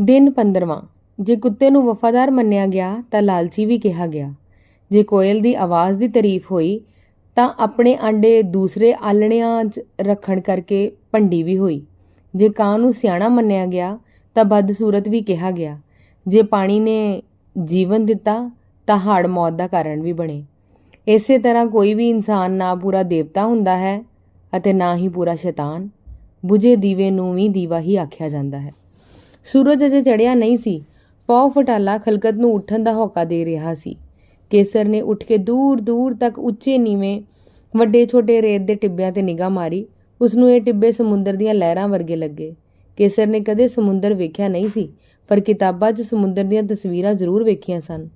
ਦਿਨ 15ਵਾਂ ਜੇ ਕੁੱਤੇ ਨੂੰ ਵਫਾਦਾਰ ਮੰਨਿਆ ਗਿਆ ਤਾਂ ਲਾਲਚੀ ਵੀ ਕਿਹਾ ਗਿਆ। ਜੇ ਕੋਇਲ ਦੀ ਆਵਾਜ਼ ਦੀ ਤਾਰੀਫ ਹੋਈ ਤਾਂ ਆਪਣੇ ਆਂਡੇ ਦੂਸਰੇ ਆਲਣਿਆਂ 'ਚ ਰੱਖਣ ਕਰਕੇ ਭੰਡੀ ਵੀ ਹੋਈ। ਜੇ ਕਾਂ ਨੂੰ ਸਿਆਣਾ ਮੰਨਿਆ ਗਿਆ ਤਾਂ ਬਦਸੂਰਤ ਵੀ ਕਿਹਾ ਗਿਆ। ਜੇ ਪਾਣੀ ਨੇ ਜੀਵਨ ਦਿੱਤਾ ਤਾਂ ਹੜ ਮੌਤ ਦਾ ਕਾਰਨ ਵੀ ਬਣੇ। ਇਸੇ ਤਰ੍ਹਾਂ ਕੋਈ ਵੀ ਇਨਸਾਨ ਨਾ ਪੂਰਾ ਦੇਵਤਾ ਹੁੰਦਾ ਹੈ ਅਤੇ ਨਾ ਹੀ ਪੂਰਾ ਸ਼ੈਤਾਨ। ਬੁਝੇ ਦੀਵੇ ਨੂੰ ਵੀ ਦੀਵਾ ਹੀ ਆਖਿਆ ਜਾਂਦਾ ਹੈ। ਸੂਰਜ ਅਜੇ ਚੜਿਆ ਨਹੀਂ ਸੀ। ਪੌ ਫਟਾਲਾ ਖਲਕਤ ਨੂੰ ਉੱਠਣ ਦਾ ਹੋਕਾ ਦੇ ਰਿਹਾ ਸੀ। ਕੇਸਰ ਨੇ ਉੱਠ ਕੇ ਦੂਰ ਦੂਰ ਤੱਕ ਉੱਚੇ ਨੀਵੇਂ ਵੱਡੇ ਛੋਟੇ ਰੇਤ ਦੇ ਟਿੱਬਿਆਂ ਤੇ ਨਿਗਾਹ ਮਾਰੀ। ਉਸ ਨੂੰ ਇਹ ਟਿੱਬੇ ਸਮੁੰਦਰ ਦੀਆਂ ਲਹਿਰਾਂ ਵਰਗੇ ਲੱਗੇ। ਕੇਸਰ ਨੇ ਕਦੇ ਸਮੁੰਦਰ ਵੇਖਿਆ ਨਹੀਂ ਸੀ, ਪਰ ਕਿਤਾਬਾਂ 'ਚ ਸਮੁੰਦਰ ਦੀਆਂ ਤਸਵੀਰਾਂ ਜ਼ਰੂਰ ਵੇਖੀਆਂ ਸਨ।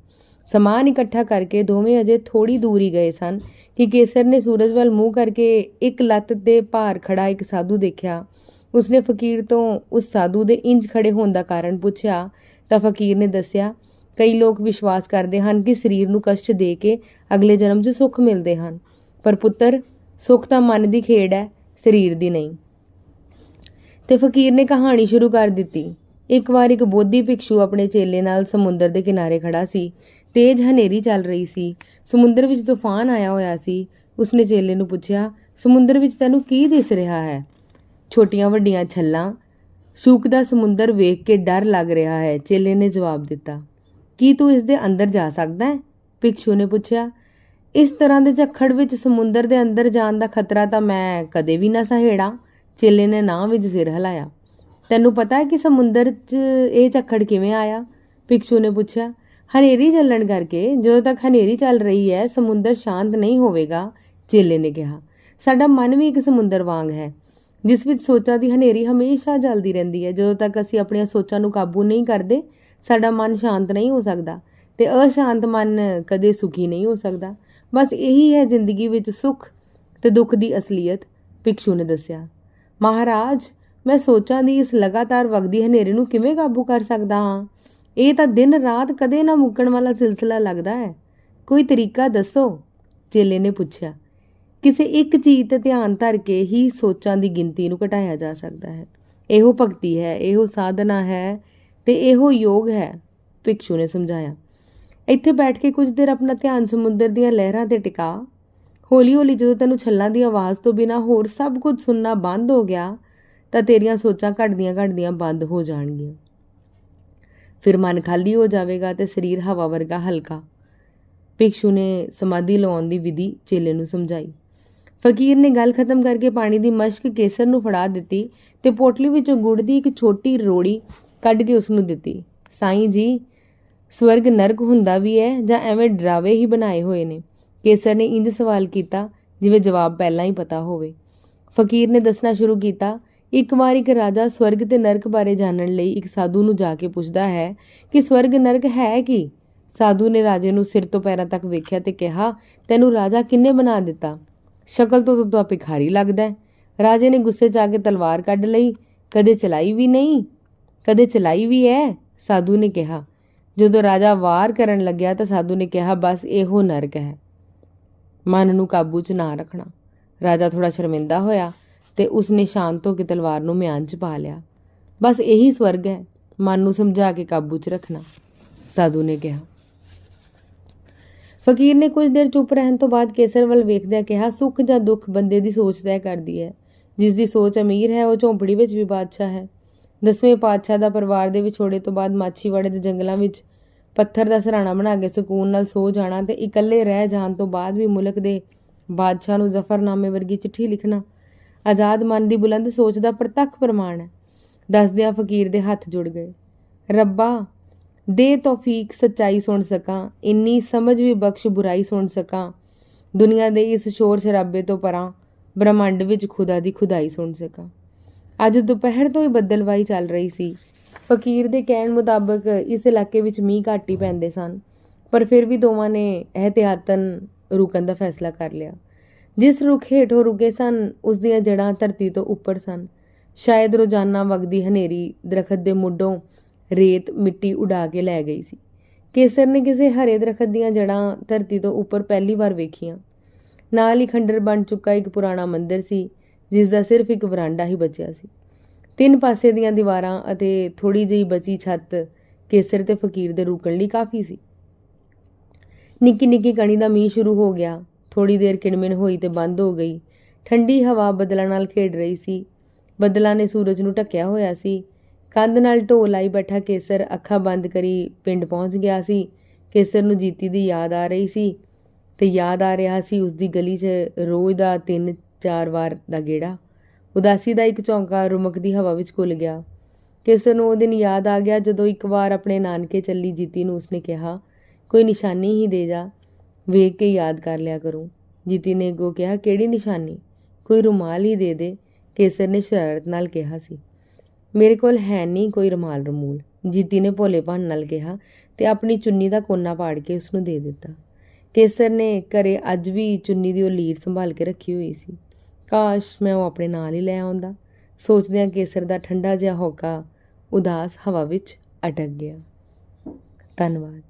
ਸਮਾਨ ਇਕੱਠਾ ਕਰਕੇ ਦੋਵੇਂ ਅਜੇ ਥੋੜੀ ਦੂਰ ਹੀ ਗਏ ਸਨ ਕਿ ਕੇਸਰ ਨੇ ਸੂਰਜ ਵੱਲ ਮੂੰਹ ਕਰਕੇ ਇੱਕ ਲੱਤ ਤੇ ਭਾਰ ਖੜਾ ਇੱਕ ਸਾਧੂ ਦੇਖਿਆ। ਉਸਨੇ ਫਕੀਰ ਤੋਂ ਉਸ ਸਾਧੂ ਦੇ ਇੰਜ ਖੜੇ ਹੋਣ ਦਾ ਕਾਰਨ ਪੁੱਛਿਆ। ਤਾਂ ਫਕੀਰ ਨੇ ਦੱਸਿਆ, ਕਈ ਲੋਕ ਵਿਸ਼ਵਾਸ ਕਰਦੇ ਹਨ ਕਿ ਸਰੀਰ ਨੂੰ ਕਸ਼ਟ ਦੇ ਕੇ ਅਗਲੇ ਜਨਮ 'ਚ ਸੁੱਖ ਮਿਲਦੇ ਹਨ। ਪਰ ਪੁੱਤਰ, ਸੁੱਖ ਤਾਂ ਮਨ ਦੀ ਖੇਡ ਹੈ, ਸਰੀਰ ਦੀ ਨਹੀਂ। ਤੇ ਫਕੀਰ ਨੇ ਕਹਾਣੀ ਸ਼ੁਰੂ ਕਰ ਦਿੱਤੀ। ਇੱਕ ਵਾਰ ਇੱਕ ਬੋਧੀ ਭਿਕਸ਼ੂ ਆਪਣੇ ਚੇਲੇ ਨਾਲ ਸਮੁੰਦਰ ਦੇ ਕਿਨਾਰੇ ਖੜਾ ਸੀ। ਤੇਜ਼ ਹਨੇਰੀ ਚੱਲ ਰਹੀ ਸੀ। ਸਮੁੰਦਰ ਵਿੱਚ ਤੂਫਾਨ ਆਇਆ ਹੋਇਆ ਸੀ। ਉਸਨੇ ਚੇਲੇ ਨੂੰ ਪੁੱਛਿਆ, ਸਮੁੰਦਰ ਵਿੱਚ ਤੈਨੂੰ ਕੀ ਦਿਸ ਰਿਹਾ ਹੈ? ਛੋਟੀਆਂ ਵੱਡੀਆਂ ਛੱਲਾਂ। ਸ਼ੂਕਦਾ ਸਮੁੰਦਰ ਵੇਖ ਕੇ ਡਰ ਲੱਗ ਰਿਹਾ ਹੈ। ਚੇਲੇ ਨੇ ਜਵਾਬ ਦਿੱਤਾ, ਕੀ ਤੂੰ ਇਸ ਦੇ ਅੰਦਰ ਜਾ ਸਕਦਾ ਹੈ? ਭਿਕਸ਼ੂ ਨੇ ਪੁੱਛਿਆ, ਇਸ ਤਰ੍ਹਾਂ ਦੇ ਝੱਖੜ ਵਿੱਚ ਸਮੁੰਦਰ ਦੇ ਅੰਦਰ ਜਾਣ ਦਾ ਖਤਰਾ ਤਾਂ ਮੈਂ ਕਦੇ ਵੀ ਨਾ ਸਹੇੜਾਂ। ਚੇਲੇ ਨੇ ਨਾ ਵਿੱਚ ਸਿਰ ਹਿਲਾਇਆ, ਤੈਨੂੰ ਪਤਾ ਹੈ ਕਿ ਸਮੁੰਦਰ 'ਚ ਇਹ ਝੱਖੜ ਕਿਵੇਂ ਆਇਆ? ਭਿਕਸ਼ੂ ਨੇ ਪੁੱਛਿਆ, ਹਨੇਰੀ ਚੱਲਣ ਕਰਕੇ, ਜਦੋਂ ਤੱਕ ਹਨੇਰੀ ਚੱਲ ਰਹੀ ਹੈ, ਸਮੁੰਦਰ ਸ਼ਾਂਤ ਨਹੀਂ ਹੋਵੇਗਾ। ਚੇਲੇ ਨੇ ਕਿਹਾ, ਸਾਡਾ ਮਨ ਵੀ ਇੱਕ ਸਮੁੰਦਰ ਵਾਂਗ ਹੈ। ਜਿਸ ਵਿੱਚ ਸੋਚਾਂ ਦੀ ਹਨੇਰੀ ਹਮੇਸ਼ਾ ਚੱਲਦੀ ਰਹਿੰਦੀ ਹੈ। ਜਦੋਂ ਤੱਕ ਅਸੀਂ ਆਪਣੀਆਂ ਸੋਚਾਂ ਨੂੰ ਕਾਬੂ ਨਹੀਂ ਕਰਦੇ, ਸਾਡਾ ਮਨ ਸ਼ਾਂਤ ਨਹੀਂ ਹੋ ਸਕਦਾ ਤੇ ਅਸ਼ਾਂਤ ਮਨ ਕਦੇ ਸੁਖੀ ਨਹੀਂ ਹੋ ਸਕਦਾ। ਬਸ ਇਹੀ ਹੈ ਜ਼ਿੰਦਗੀ ਵਿੱਚ ਸੁੱਖ ਤੇ ਦੁੱਖ ਦੀ ਅਸਲੀਅਤ, ਭਿਕਸ਼ੂ ਨੇ ਦੱਸਿਆ। ਮਹਾਰਾਜ, ਮੈਂ ਸੋਚਾਂ ਦੀ ਇਸ ਲਗਾਤਾਰ ਵਗਦੀ ਹਨੇਰੇ ਨੂੰ ਕਿਵੇਂ ਕਾਬੂ ਕਰ ਸਕਦਾ ਹਾਂ? ਇਹ ਤਾਂ ਦਿਨ ਰਾਤ ਕਦੇ ਨਾ ਮੁੱਕਣ ਵਾਲਾ ਸਿਲਸਿਲਾ ਲੱਗਦਾ ਹੈ। ਕੋਈ ਤਰੀਕਾ ਦੱਸੋ? ਚੇਲੇ ਨੇ ਪੁੱਛਿਆ। ਕਿਸੇ ਇੱਕ ਚੀਜ਼ ਤੇ ਧਿਆਨ ਧਰ ਕੇ ਹੀ ਸੋਚਾਂ ਦੀ ਗਿਣਤੀ ਨੂੰ ਘਟਾਇਆ ਜਾ ਸਕਦਾ ਹੈ। ਇਹੋ ਭਗਤੀ ਹੈ, ਇਹੋ ਸਾਧਨਾ ਹੈ ਤੇ ਇਹੋ ਯੋਗ ਹੈ, ਭਿਕਸ਼ੂ ਨੇ ਸਮਝਾਇਆ। ਇੱਥੇ ਬੈਠ ਕੇ ਕੁਝ ਦੇਰ ਆਪਣਾ ਧਿਆਨ ਸਮੁੰਦਰ ਦੀਆਂ ਲਹਿਰਾਂ ਤੇ ਟਿਕਾ। ਹੌਲੀ ਹੌਲੀ ਜਦੋਂ ਤੈਨੂੰ ਛੱਲਾਂ ਦੀ ਆਵਾਜ਼ ਤੋਂ ਬਿਨਾ ਹੋਰ ਸਭ ਕੁਝ ਸੁਣਨਾ ਬੰਦ ਹੋ ਗਿਆ, ਤਾਂ ਤੇਰੀਆਂ ਸੋਚਾਂ ਘਟਦੀਆਂ ਘਟਦੀਆਂ ਬੰਦ ਹੋ ਜਾਣਗੀਆਂ। ਫਿਰ ਮਨ ਖਾਲੀ ਹੋ ਜਾਵੇਗਾ ਤੇ ਸਰੀਰ ਹਵਾ ਵਰਗਾ ਹਲਕਾ। ਭਿਕਸ਼ੂ ਨੇ ਸਮਾਧੀ ਲਵਾਉਣ ਦੀ ਵਿਧੀ ਚੇਲੇ ਨੂੰ ਸਮਝਾਈ। ਫਕੀਰ ਨੇ ਗੱਲ ਖਤਮ ਕਰਕੇ ਪਾਣੀ ਦੀ ਮਸ਼ਕ ਕੇਸਰ ਨੂੰ ਫੜਾ ਦਿੱਤੀ ਤੇ ਪੋਟਲੀ ਵਿੱਚੋਂ ਗੁੜ ਦੀ ਇੱਕ ਛੋਟੀ ਰੋੜੀ ਕੱਢ ਕੇ ਉਸ ਨੂੰ ਦਿੱਤੀ। ਸਾਈਂ ਜੀ, ਸਵਰਗ ਨਰਕ ਹੁੰਦਾ ਵੀ ਹੈ ਜਾਂ ਐਵੇਂ ਡਰਾਵੇ ਹੀ ਬਣਾਏ ਹੋਏ ਨੇ? ਕੇਸਰ ਨੇ ਇੰਜ ਸਵਾਲ ਕੀਤਾ ਜਿਵੇਂ ਜਵਾਬ ਪਹਿਲਾਂ ਹੀ ਪਤਾ ਹੋਵੇ। ਫਕੀਰ ਨੇ ਦੱਸਣਾ ਸ਼ੁਰੂ ਕੀਤਾ, ਇੱਕ ਵਾਰ ਇੱਕ ਰਾਜਾ ਸਵਰਗ ਤੇ ਨਰਕ ਬਾਰੇ ਜਾਣਨ ਲਈ ਇੱਕ ਸਾਧੂ ਨੂੰ ਜਾ ਕੇ ਪੁੱਛਦਾ ਹੈ ਕਿ ਸਵਰਗ ਨਰਕ ਹੈ ਕੀ? ਸਾਧੂ ਨੇ ਰਾਜੇ ਨੂੰ ਸਿਰ ਤੋਂ ਪੈਰਾਂ ਤੱਕ ਵੇਖਿਆ ਤੇ ਕਿਹਾ, ਤੈਨੂੰ ਰਾਜਾ ਕਿੰਨੇ ਬਣਾ ਦਿੱਤਾ? ਸ਼ਕਲ ਤੋਂ ਤਾਂ ਭਿਖਾਰੀ ਲੱਗਦਾ ਰਾਜੇ ਨੇ ਗੁੱਸੇ 'ਚ ਆ ਕੇ ਤਲਵਾਰ ਕੱਢ ਲਈ। ਕਦੇ ਚਲਾਈ ਵੀ ਨਹੀਂ, ਕਦੇ ਚਲਾਈ ਵੀ ਹੈ, ਸਾਧੂ ਨੇ ਕਿਹਾ। ਜਦੋਂ ਰਾਜਾ ਵਾਰ ਕਰਨ ਲੱਗਿਆ ਤਾਂ ਸਾਧੂ ਨੇ ਕਿਹਾ, ਬਸ ਇਹੋ ਨਰਕ ਹੈ। ਮਨ ਨੂੰ ਕਾਬੂ 'ਚ ਨਾ ਰੱਖਣਾ। ਰਾਜਾ ਥੋੜਾ ਸ਼ਰਮਿੰਦਾ ਹੋਇਆ ਤੇ ਉਸਨੇ ਸ਼ਾਂਤ ਹੋ ਕੇ ਤਲਵਾਰ ਨੂੰ ਮਿਆਨ 'ਚ ਪਾ ਲਿਆ। ਬਸ ਇਹੀ ਸਵਰਗ ਹੈ। ਮਨ ਨੂੰ ਸਮਝਾ ਕੇ ਕਾਬੂ 'ਚ ਰੱਖਣਾ, ਸਾਧੂ ਨੇ ਕਿਹਾ। ਫਕੀਰ ਨੇ ਕੁਝ ਦੇਰ ਚੁੱਪ ਰਹਿਣ ਤੋਂ ਬਾਅਦ ਕੇਸਰ ਵੱਲ ਵੇਖਦਿਆਂ ਕਿਹਾ, ਸੁੱਖ ਜਾਂ ਦੁੱਖ ਬੰਦੇ ਦੀ ਸੋਚ ਤੈਅ ਕਰਦੀ ਹੈ। ਜਿਸ ਦੀ ਸੋਚ ਅਮੀਰ ਹੈ, ਉਹ ਝੌਂਪੜੀ ਵਿੱਚ ਵੀ ਬਾਦਸ਼ਾਹ ਹੈ। ਦਸਵੇਂ ਪਾਤਸ਼ਾਹ ਦਾ ਪਰਿਵਾਰ ਦੇ ਵਿਛੋੜੇ ਤੋਂ ਬਾਅਦ ਮਾਛੀਵਾੜੇ ਦੇ ਜੰਗਲਾਂ ਵਿੱਚ ਪੱਥਰ ਦਾ ਸਰਾਣਾ ਬਣਾ ਕੇ ਸਕੂਨ ਨਾਲ ਸੋ ਜਾਣਾ ਤੇ ਇਕੱਲੇ ਰਹਿ ਜਾਣ ਤੋਂ ਬਾਅਦ ਵੀ ਮੁਲਕ ਦੇ ਬਾਦਸ਼ਾਹ ਨੂੰ ਜ਼ਫਰਨਾਮੇ ਵਰਗੀ ਚਿੱਠੀ ਲਿਖਣਾ ਆਜ਼ਾਦ ਮਨ ਦੀ ਬੁਲੰਦ ਸੋਚ ਦਾ ਪ੍ਰਤੱਖ ਪ੍ਰਮਾਣ ਹੈ। ਦੱਸਦਿਆਂ ਫਕੀਰ ਦੇ ਹੱਥ ਜੁੜ ਗਏ। ਰੱਬਾ ਦੇ ਤੌਫੀਕ ਸੱਚਾਈ ਸੁਣ ਸਕਾਂ, ਇੰਨੀ ਸਮਝ ਵੀ ਬਖਸ਼ ਬੁਰਾਈ ਸੁਣ ਸਕਾਂ। ਦੁਨੀਆ ਦੇ ਇਸ ਸ਼ੋਰ ਸ਼ਰਾਬੇ ਤੋਂ ਪਰਾਂ ਬ੍ਰਹਮੰਡ ਵਿੱਚ ਖੁਦਾ ਦੀ ਖੁਦਾਈ ਸੁਣ ਸਕਾਂ। ਅੱਜ ਦੁਪਹਿਰ ਤੋਂ ਹੀ ਬੱਦਲਵਾਈ ਚੱਲ ਰਹੀ ਸੀ। ਫਕੀਰ ਦੇ ਕਹਿਣ ਮੁਤਾਬਕ ਇਸ ਇਲਾਕੇ ਵਿੱਚ ਮੀਂਹ ਘੱਟ ਹੀ ਪੈਂਦੇ ਸਨ, ਪਰ ਫਿਰ ਵੀ ਦੋਵਾਂ ਨੇ ਇਹਤਿਆਤਨ ਰੁਕਣ ਦਾ ਫੈਸਲਾ ਕਰ ਲਿਆ। ਜਿਸ ਰੁੱਖ ਹੇਠੋਂ ਰੁਕੇ ਸਨ, ਉਸ ਦੀਆਂ ਜੜਾਂ ਧਰਤੀ ਤੋਂ ਉੱਪਰ ਸਨ। ਸ਼ਾਇਦ ਰੋਜ਼ਾਨਾ ਵਗਦੀ ਹਨੇਰੀ ਦਰਖਤ ਦੇ ਮੁੱਢੋਂ ਰੇਤ ਮਿੱਟੀ ਉਡਾ ਕੇ ਲੈ ਗਈ ਸੀ। ਕੇਸਰ ਨੇ ਕਿਸੇ ਹਰੇ ਦਰਖਤ ਦੀਆਂ ਜੜਾਂ ਧਰਤੀ ਤੋਂ ਉੱਪਰ ਪਹਿਲੀ ਵਾਰ ਵੇਖੀਆਂ। ਨਾਲ ਹੀ ਖੰਡਰ ਬਣ ਚੁੱਕਾ ਇੱਕ ਪੁਰਾਣਾ ਮੰਦਿਰ ਸੀ, ਜਿਸ ਦਾ ਸਿਰਫ ਇੱਕ ਵਰਾਂਡਾ ਹੀ ਬਚਿਆ ਸੀ। ਤਿੰਨ ਪਾਸੇ ਦੀਆਂ ਦੀਵਾਰਾਂ ਅਤੇ ਥੋੜੀ ਜਿਹੀ ਬਚੀ ਛੱਤ ਕੇਸਰ ਤੇ ਫਕੀਰ ਦੇ ਰੁਕਣ ਲਈ ਕਾਫੀ ਸੀ। ਨਿੱਕੀ ਨਿੱਕੀ ਕਣੀ ਦਾ ਮੀਂਹ ਸ਼ੁਰੂ ਹੋ ਗਿਆ। ਥੋੜੀ ਦੇਰ ਕਿਣਮਿਣ ਹੋਈ ਤੇ ਬੰਦ ਹੋ ਗਈ। ਠੰਡੀ ਹਵਾ ਬੱਦਲਾਂ ਨਾਲ ਖੇਡ ਰਹੀ ਸੀ। ਬੱਦਲਾਂ ਨੇ ਸੂਰਜ ਨੂੰ ਢੱਕਿਆ ਹੋਇਆ ਸੀ। ਕੰਧ ਨਾਲ ਢੋਲ ਲਾਈ ਬੈਠਾ ਕੇਸਰ ਅੱਖਾਂ ਬੰਦ ਕਰੀ ਪਿੰਡ ਪਹੁੰਚ ਗਿਆ ਸੀ। ਕੇਸਰ ਨੂੰ ਜੀਤੀ ਦੀ ਯਾਦ ਆ ਰਹੀ ਸੀ ਤੇ ਯਾਦ ਆ ਰਿਹਾ ਸੀ ਉਸ ਦੀ ਗਲੀ 'ਚ ਰੋਜ਼ ਦਾ ਤਿੰਨ ਚਾਰ ਵਾਰ ਦਾ ਗੇੜਾ। ਉਦਾਸੀ ਦਾ ਇੱਕ ਝੌਂਕਾ ਰੁਮਕਦੀ ਹਵਾ ਵਿੱਚ ਘੁਲ ਗਿਆ। ਕੇਸਰ ਨੂੰ ਉਹ ਦਿਨ ਯਾਦ ਆ ਗਿਆ ਜਦੋਂ ਇੱਕ ਵਾਰ ਆਪਣੇ ਨਾਨਕੇ ਚੱਲੀ ਜੀਤੀ ਨੂੰ ਉਸਨੇ ਕਿਹਾ, ਕੋਈ ਨਿਸ਼ਾਨੀ ਹੀ ਦੇ ਜਾ, ਵੇਖ ਕੇ ਯਾਦ ਕਰ ਲਿਆ ਕਰੂੰ। ਜੀਤੀ ਨੇ ਅੱਗੋਂ ਕਿਹਾ, ਕਿਹੜੀ ਨਿਸ਼ਾਨੀ? ਕੋਈ ਰੁਮਾਲ ਹੀ ਦੇ ਦੇ। ਕੇਸਰ ਨੇ ਸ਼ਰਾਰਤ ਨਾਲ ਕਿਹਾ ਸੀ। ਮੇਰੇ ਕੋਲ ਹੈ ਨਹੀਂ ਕੋਈ ਰੁਮਾਲ ਰਮੂਲ। ਜੀਤੀ ਨੇ ਭੋਲੇ ਭੋਲੇਪਨ ਨਾਲ ਕਿਹਾ ਤੇ ਆਪਣੀ ਚੁੰਨੀ ਦਾ ਕੋਨਾ ਪਾੜ ਕੇ ਉਸ ਨੂੰ ਦੇ ਦਿੱਤਾ। ਕੇਸਰ ਨੇ ਘਰੇ ਅੱਜ ਵੀ ਚੁੰਨੀ ਦੀ ਉਹ ਲੀਰ ਸੰਭਾਲ ਕੇ ਰੱਖੀ ਹੋਈ ਸੀ। ਕਾਸ਼ ਮੈਂ ਉਹ ਆਪਣੇ ਨਾਲ ਹੀ ਲੈ ਆਉਂਦਾ। ਸੋਚਦਿਆਂ ਕੇਸਰ ਦਾ ਠੰਡਾ ਜਿਹਾ ਹੋਕਾ ਉਦਾਸ ਹਵਾ ਵਿੱਚ ਅਟਕ ਗਿਆ। ਧੰਨਵਾਦ।